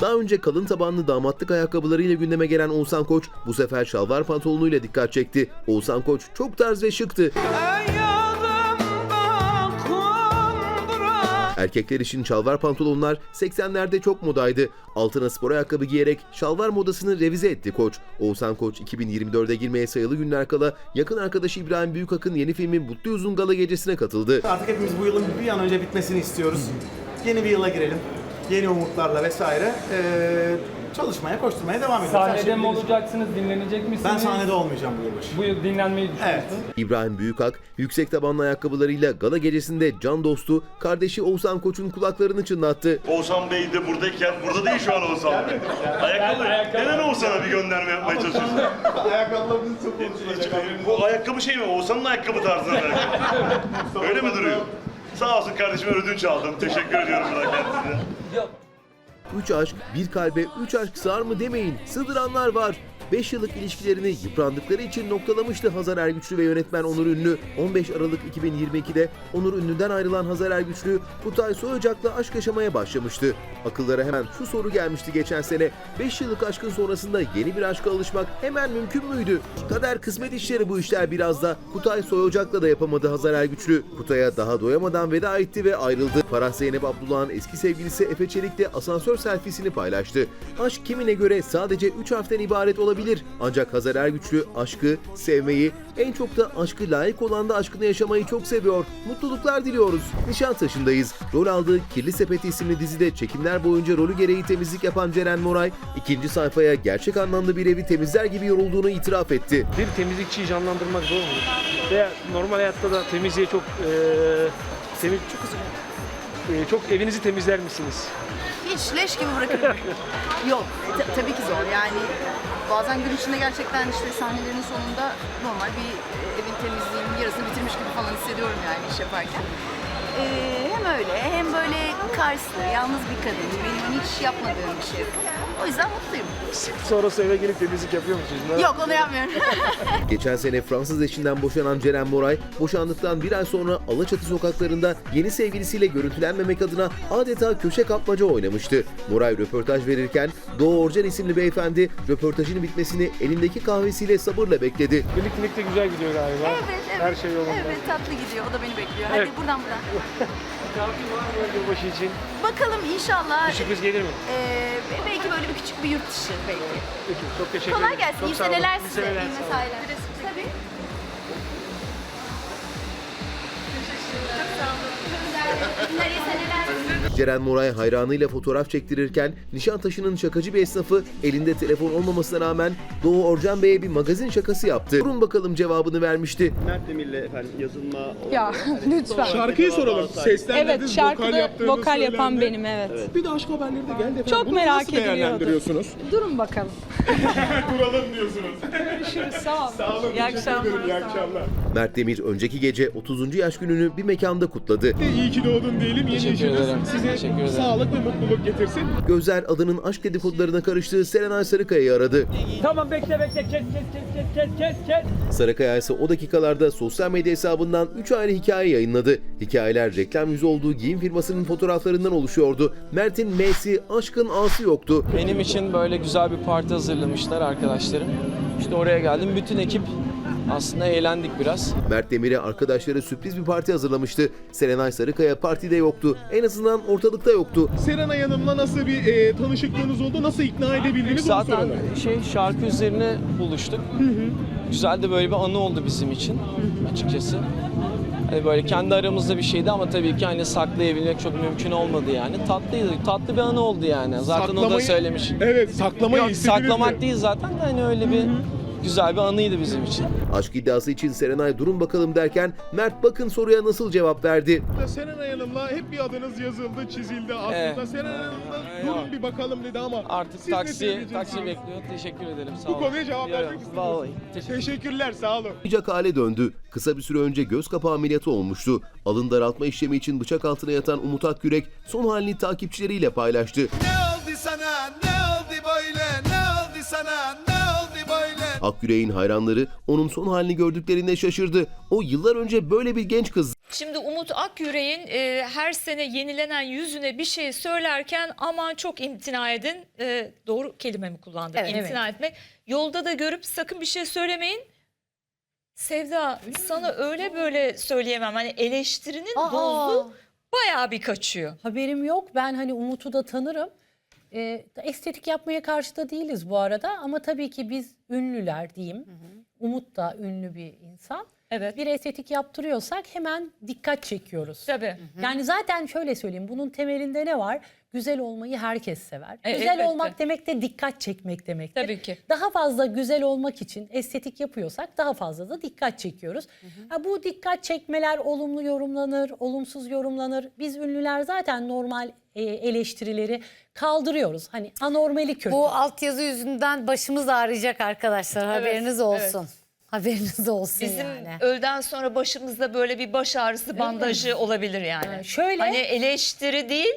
Daha önce kalın tabanlı damatlık ayakkabılarıyla gündeme gelen Oğuzhan Koç bu sefer şalvar pantolonuyla dikkat çekti. Oğuzhan Koç çok tarz ve şıktı. Erkekler için şalvar pantolonlar 80'lerde çok modaydı. Altına spor ayakkabı giyerek şalvar modasını revize etti Koç. Oğuzhan Koç 2024'e girmeye sayılı günler kala yakın arkadaşı İbrahim Büyükak'ın yeni filmi Mutlu Uzun Gala gecesine katıldı. Artık hepimiz bu yılın bir an önce bitmesini istiyoruz. Yeni bir yıla girelim. Yeni umutlarla vesaire. Ee, çalışmaya, koşturmaya devam ediyoruz. Her Sahnede şey mi bildiğiniz- olacaksınız, dinlenecek misiniz? Ben sahnede olmayacağım bu yılbaşı. Bu yıl dinlenmeyi düşünüyorsunuz. Evet. İbrahim Büyükak yüksek tabanlı ayakkabılarıyla gala gecesinde can dostu kardeşi Oğuzhan Koç'un kulaklarını çınlattı. Oğuzhan Bey de buradayken, burada değil şu an Oğuzhan Bey. Ayakkabı, ayakkabı- neden Oğuzhan'a bir gönderme yapmaya çalışıyorsun? Ayakkabılarımız çok konuşulacak. Bu ayakkabı şey mi? Oğuzhan'ın ayakkabı tarzında bir ayakkabı. Öyle mi duruyor? Sağ olsun kardeşime ödünç aldım. Teşekkür ediyorum buradan kendisine. Üç aşk, bir kalbe üç aşk sığar mı demeyin. Sığdıranlar var. 5 yıllık ilişkilerini yıprandıkları için noktalamıştı Hazar Ergüçlü ve yönetmen Onur Ünlü. 15 Aralık 2022'de Onur Ünlü'den ayrılan Hazar Ergüçlü, Kutay Soyacak'la aşk yaşamaya başlamıştı. Akıllara hemen şu soru gelmişti geçen sene. 5 yıllık aşkın sonrasında yeni bir aşka alışmak hemen mümkün müydü? Kader kısmet işleri bu işler biraz da. Kutay Soyacak'la da yapamadı Hazar Ergüçlü. Kutay'a daha doyamadan veda etti ve ayrıldı. Farah Zeynep Abdullah'ın eski sevgilisi Efe Çelik de asansör selfiesini paylaştı. Aşk kimine göre sadece 3 harften ibaret olabilir. Ancak Hazar Ergüçlü aşkı, sevmeyi, en çok da aşkı layık olan da aşkını yaşamayı çok seviyor. Mutluluklar diliyoruz. Nişantaşı'ndayız. Rol aldığı Kirli Sepeti isimli dizide çekimler boyunca rolü gereği temizlik yapan Ceren Moray, ikinci sayfaya gerçek anlamda bir evi temizler gibi yorulduğunu itiraf etti. Bir temizlikçiyi canlandırmak zor mu? Veya normal hayatta da temizliğe çok e, temiz, çok, e, çok evinizi temizler misiniz? Hiç leş gibi bırakırım. Yok, ta- tabii ki zor. Yani bazen gün içinde gerçekten işte sahnelerin sonunda normal bir e, evin temizliğinin yarısını bitirmiş gibi falan hissediyorum yani iş yaparken. Ee, hem öyle hem böyle karslı, yalnız bir kadın. Benim hiç yapmadığım bir şey. O yüzden mutluyum. Sonrası eve gelip temizlik yapıyor musunuz? Ne- Yok onu yapmıyorum. Geçen sene Fransız eşinden boşanan Ceren Moray, boşandıktan bir ay sonra Alaçatı sokaklarında yeni sevgilisiyle görüntülenmemek adına adeta köşe kapmaca oynamıştı. Moray röportaj verirken Doğu Orcan isimli beyefendi röportajın bitmesini elindeki kahvesiyle sabırla bekledi. Birliktelik de güzel gidiyor galiba. evet, evet. Her şey yolunda. Evet, tatlı gidiyor. O da beni bekliyor. Evet. Hadi buradan buradan. Misafir var mı yılbaşı için? Bakalım inşallah. Bir sürpriz gelir mi? Ee, belki böyle bir küçük bir yurt dışı belki. Peki, çok teşekkür ederim. Kolay gelsin. Çok iyi sağ olun. seneler İyi size. seneler, İyi sağ olun. mesailer. Tabii. Günler iyi seneler. Ceren Moray hayranıyla fotoğraf çektirirken Nişantaşı'nın şakacı bir esnafı elinde telefon olmamasına rağmen Doğu Orcan Bey'e bir magazin şakası yaptı. Durun bakalım cevabını vermişti. Mert Demir'le efendim yazılma Ya lütfen. Şarkıyı soralım. Evet şarkıda vokal yapan benim evet. Bir de aşk haberleri de geldi efendim. Çok Bunu merak nasıl ediliyordu. değerlendiriyorsunuz? Durun bakalım. Duralım diyorsunuz. Görüşürüz sağ olun. Sağ olun. İyi akşamlar. İyi akşamlar. Mert Demir önceki gece 30. yaş gününü bir mekanda kutladı. İyi ki doğdun diyelim. Yeni işiniz size sağlık ve mutluluk getirsin. Gözler adının aşk dedikodularına karıştığı Serenay Sarıkaya'yı aradı. Tamam bekle bekle kes kes kes kes kes kes kes. Sarıkaya ise o dakikalarda sosyal medya hesabından 3 ayrı hikaye yayınladı. Hikayeler reklam yüzü olduğu giyim firmasının fotoğraflarından oluşuyordu. Mert'in M'si, aşkın A'sı yoktu. Benim için böyle güzel bir parti hazırlamışlar arkadaşlarım. İşte oraya geldim. Bütün ekip aslında eğlendik biraz. Mert Demir'e arkadaşları sürpriz bir parti hazırlamıştı. Serenay Sarıkaya partide yoktu. En azından ortalıkta yoktu. Serenay Hanım'la nasıl bir e, tanışıklığınız oldu? Nasıl ikna edebildiniz onu Zaten şey şarkı üzerine buluştuk. Güzel de böyle bir anı oldu bizim için açıkçası. Hani böyle kendi aramızda bir şeydi ama tabii ki hani saklayabilmek çok mümkün olmadı yani. Tatlıydı, tatlı bir anı oldu yani. Zaten o da Saklamayı- söylemiş. Evet saklamayı Yok saklamak mi? değil zaten de hani öyle bir güzel bir anıydı bizim için. Aşk iddiası için Serenay durun bakalım derken Mert bakın soruya nasıl cevap verdi. Serenay Hanım'la hep bir adınız yazıldı, çizildi aslında. Evet. Serenay Hanım'la durun bir bakalım dedi ama Artık siz ne taksi söyleyeceksiniz? taksi bekliyor. Teşekkür ederim. Sağ Bu olun. konuya cevap vermek istiyorsunuz. Vallahi. Teşekkür Teşekkürler sağ olun. Sıcak hale döndü. Kısa bir süre önce göz kapağı ameliyatı olmuştu. Alın daraltma işlemi için bıçak altına yatan Umut Akgürek son halini takipçileriyle paylaştı. Ne oldu sana? Ne oldu böyle? Ne oldu sana? Ne böyle? Akgürek'in hayranları onun son halini gördüklerinde şaşırdı. O yıllar önce böyle bir genç kız Şimdi Umut Akyürek'in e, her sene yenilenen yüzüne bir şey söylerken aman çok imtina edin. E, doğru kelime mi kullandım? Evet. imtina etmek. Yolda da görüp sakın bir şey söylemeyin. Sevda sana öyle böyle söyleyemem. Hani eleştirinin Aa. dozu bayağı bir kaçıyor. Haberim yok. Ben hani Umut'u da tanırım. Ee, estetik yapmaya karşı da değiliz bu arada ama tabii ki biz ünlüler diyeyim. Umut da ünlü bir insan. Evet. Bir estetik yaptırıyorsak hemen dikkat çekiyoruz. Tabii. Yani zaten şöyle söyleyeyim bunun temelinde ne var? Güzel olmayı herkes sever. E, güzel elbette. olmak demek de dikkat çekmek demektir. Tabii ki. Daha fazla güzel olmak için estetik yapıyorsak daha fazla da dikkat çekiyoruz. Ha, bu dikkat çekmeler olumlu yorumlanır, olumsuz yorumlanır. Biz ünlüler zaten normal e, eleştirileri kaldırıyoruz. Hani anormali kötü. Bu altyazı yüzünden başımız ağrıyacak arkadaşlar. Haberiniz olsun. evet. Haberiniz olsun Bizim yani. öğleden sonra başımızda böyle bir baş ağrısı bandajı olabilir yani. Ee, şöyle- Hani eleştiri değil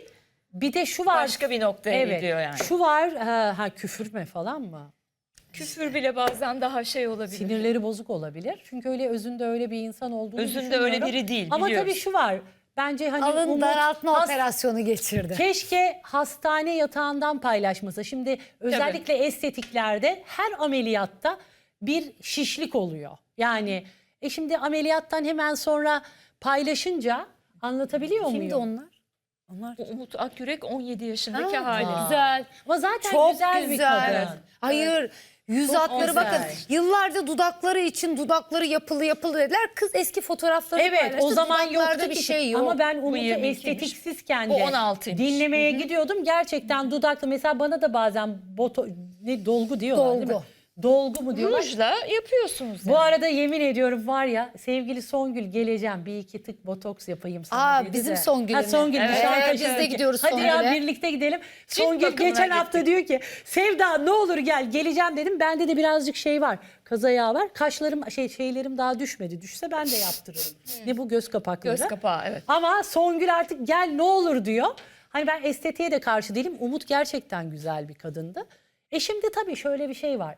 bir de şu var. başka bir noktaya evet, gidiyor yani. Şu var, ha, ha küfürme falan mı? Küfür bile bazen daha şey olabilir. Sinirleri bozuk olabilir. Çünkü öyle özünde öyle bir insan olduğunu Özünde öyle düşünmüyorum. biri değil, Ama biliyoruz. tabii şu var. Bence hani Alın Umut daraltma has- operasyonu geçirdi. Keşke hastane yatağından paylaşmasa. Şimdi özellikle estetiklerde her ameliyatta bir şişlik oluyor. Yani e şimdi ameliyattan hemen sonra paylaşınca anlatabiliyor muyum? Kimdi onlar? Onlar Bu Umut Akyürek 17 yaşındaki Ha, hali. Güzel. Ama zaten Çok güzel, güzel. bir kadın. Hayır. Yüz Çok hatları güzel. bakın. Yıllarca dudakları için dudakları yapılı yapılı dediler. Kız eski fotoğrafları Evet paylaştı. o zaman Dudaklarda yoktu bir ki. şey yok. Ama ben Umut'u 22'ymiş. estetiksizken Bu de 16'ymış. dinlemeye gidiyordum. Gerçekten dudaklı mesela bana da bazen boto, ne dolgu diyorlar değil mi? Dolgu. Dolgu mu diyorlar? Rujla yapıyorsunuz. Bu arada yemin ediyorum var ya sevgili Songül geleceğim bir iki tık botoks yapayım sana Aa, dedi bizim de. Songül'e Ha? Songül Evet, Nişantaşı. biz de gidiyoruz Hadi ya Songül'e. birlikte gidelim. Songül bakımına geçen hafta diyor ki Sevda ne olur gel geleceğim dedim. Bende de birazcık şey var kaza yağı var. Kaşlarım şey şeylerim daha düşmedi. Düşse ben de yaptırırım. ne bu göz kapakları. Göz kapağı evet. Ama Songül artık gel ne olur diyor. Hani ben estetiğe de karşı değilim. Umut gerçekten güzel bir kadındı. E şimdi tabii şöyle bir şey var.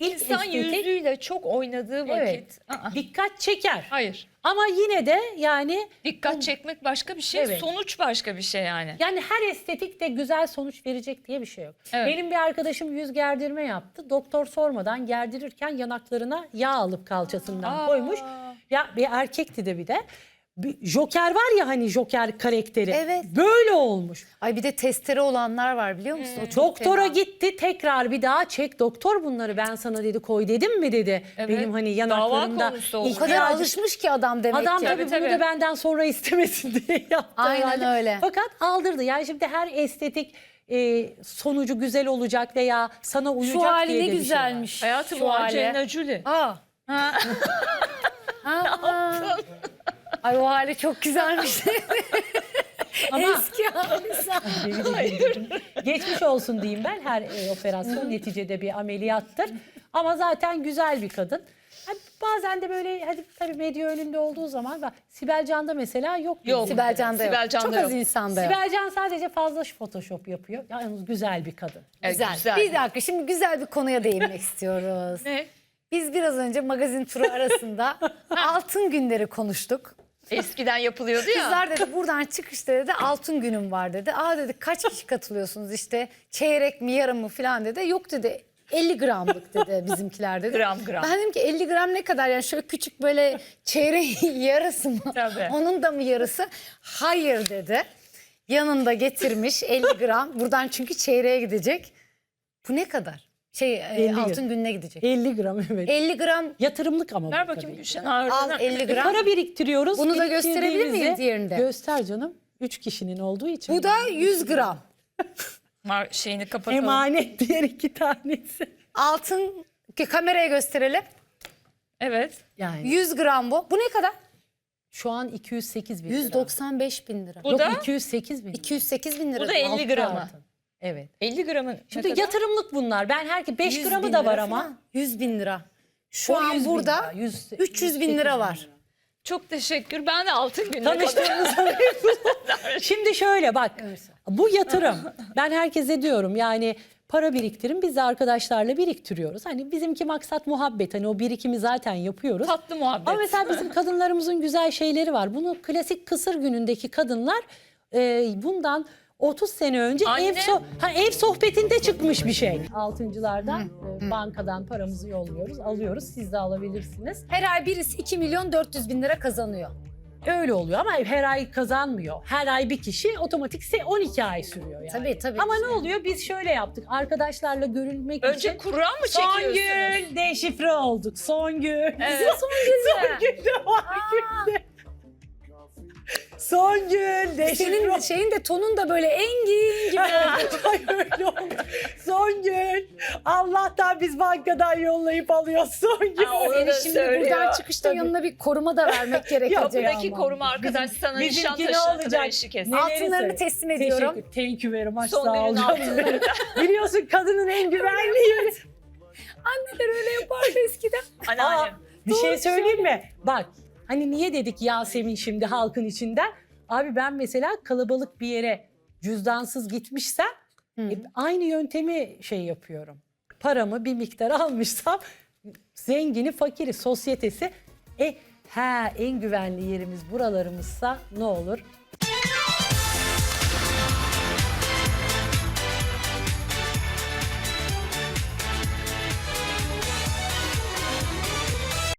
İnsan estetik- yüzüyle çok oynadığı vakit. Evet. Aa, Dikkat çeker. hayır. Ama yine de yani Dikkat çekmek başka bir şey, Evet. sonuç başka bir şey yani. yani her estetik de güzel sonuç verecek diye bir şey yok. Evet. Benim bir arkadaşım yüz gerdirme yaptı. Doktor sormadan gerdirirken yanaklarına yağ alıp kalçasından Aa. koymuş. Ya bir erkekti de bir de. Joker var ya hani Joker karakteri. Evet. Böyle olmuş. Ay bir de testere olanlar var biliyor musun? O çok Doktora fena. gitti tekrar bir daha çek doktor bunları ben sana dedi koy dedim mi dedi. Evet. Benim hani yanaklarımda. O kadar alışmış ki adam demek Adam ki. tabii, Tabii, bunu da benden sonra istemesin diye yaptı Aynen herhalde. öyle. Fakat aldırdı. Yani şimdi her estetik e, sonucu güzel olacak veya sana uyacak Şu hali diye ne de şey var. güzelmiş. Hayatım Şu o hali. Angelina Jolie. Aa. Ha. Aa. Ay o hali çok güzelmiş. Ama Eski hali sanki. geçmiş olsun diyeyim ben. Her e, operasyon neticede bir ameliyattır. Ama zaten güzel bir kadın. Ha, bazen de böyle hadi tabii medya önünde olduğu zaman bak Sibel Can'da mesela yok. Yok. Sibel Can'da yok. Sibel Can'da çok az yok. insanda yok. Sibel Can sadece fazla photoshop yapıyor. Yalnız güzel bir kadın. Evet, Güzel. güzel. Bir dakika şimdi güzel bir konuya değinmek istiyoruz. Ne? Biz biraz önce magazin turu arasında altın günleri konuştuk. Eskiden yapılıyordu ya. Kızlar dedi buradan çıkışta dedi altın günüm var dedi. Aa dedi kaç kişi katılıyorsunuz işte çeyrek mi yarım mı falan dedi. Yok dedi 50 gramlık dedi bizimkiler dedi. Gram, gram. Ben dedim ki 50 gram ne kadar yani şöyle küçük böyle çeyreğin yarısı mı? Tabii. Onun da mı yarısı? Hayır dedi. Yanında getirmiş 50 gram. Buradan çünkü çeyreğe gidecek. Bu ne kadar? Şey e, 50 gram. altın gününe gidecek. 50 gram evet. 50 gram Yatırımlık ama Ver bu bakayım tabii. Gülşen al ağırlığına. 50 E, gram. para biriktiriyoruz. Bunu da gösterebilir miyim diğerinde? Göster canım. Üç kişinin olduğu için. Bu da 100 gram. Şeyini kapatalım. emanet diğer iki tanesi. Altın ki kameraya gösterelim. Evet. Yani 100 gram bu. Bu ne kadar? şu an 208 bin lira. 195 bin lira. Bu Yok da 208 bin. lira. 208 bin lira. Bu da 50 Altı gramı. altın. Evet. 50 gramın. Şimdi kadar? yatırımlık bunlar. Ben herkes 5 100 gramı da var ama. falan. 100 bin lira. Şu O an 100 bin burada lira, 100 300 bin lira var. Çok teşekkür. Ben de altın gününe Tanıştığımızda memnun Şimdi şöyle bak. Bu yatırım. Ben herkese diyorum yani para biriktirin. Biz de arkadaşlarla biriktiriyoruz. Hani bizimki maksat muhabbet. Hani o birikimi zaten yapıyoruz. Tatlı muhabbet. Ama mesela bizim kadınlarımızın güzel şeyleri var. Bunu klasik kısır günündeki kadınlar e, bundan 30 sene önce Anne. ev so- ha, ev sohbetinde çıkmış bir şey. Altıncılardan e, bankadan paramızı yolluyoruz, alıyoruz. Siz de alabilirsiniz. Her ay birisi 2 milyon 400 bin lira kazanıyor. Öyle oluyor ama her ay kazanmıyor. Her ay bir kişi otomatik se- 12 ay sürüyor yani. Tabii tabii. Ama ne oluyor? Biz şöyle yaptık. Arkadaşlarla görünmek için. Önce kura mı Son çekiyorsunuz? gün deşifre olduk. Son gün. Evet. Son gün mü? Günde var günde. Son gün deşifre Senin şeyin de tonun da böyle engin gibi. Ay öyle oldu. Son gün. Allah'tan biz bankadan yollayıp alıyoruz son gün. Aa, onu Seni da şimdi söylüyor. buradan çıkışta yanına bir koruma da vermek gerekecek Kapıdaki ama. koruma arkadaş sana Bizimki ne Nişantaşı'na kadar olacak? eşlik etsin. Neleri Altınlarını söyle- teslim ediyorum. Teşekkür. Thank you very much. Son Sağ günün ol canım. altınları. Biliyorsun kadının en güvenli yeri. Anneler öyle yapardı eskiden. Anneannem. Bir şey söyleyeyim mi? Bak hani niye dedik Yasemin şimdi halkın içinden? Abi ben mesela kalabalık bir yere cüzdansız gitmişsem e, aynı yöntemi şey yapıyorum. Paramı bir miktar almışsam zengini fakiri sosyetesi e ha en güvenli yerimiz buralarımızsa ne olur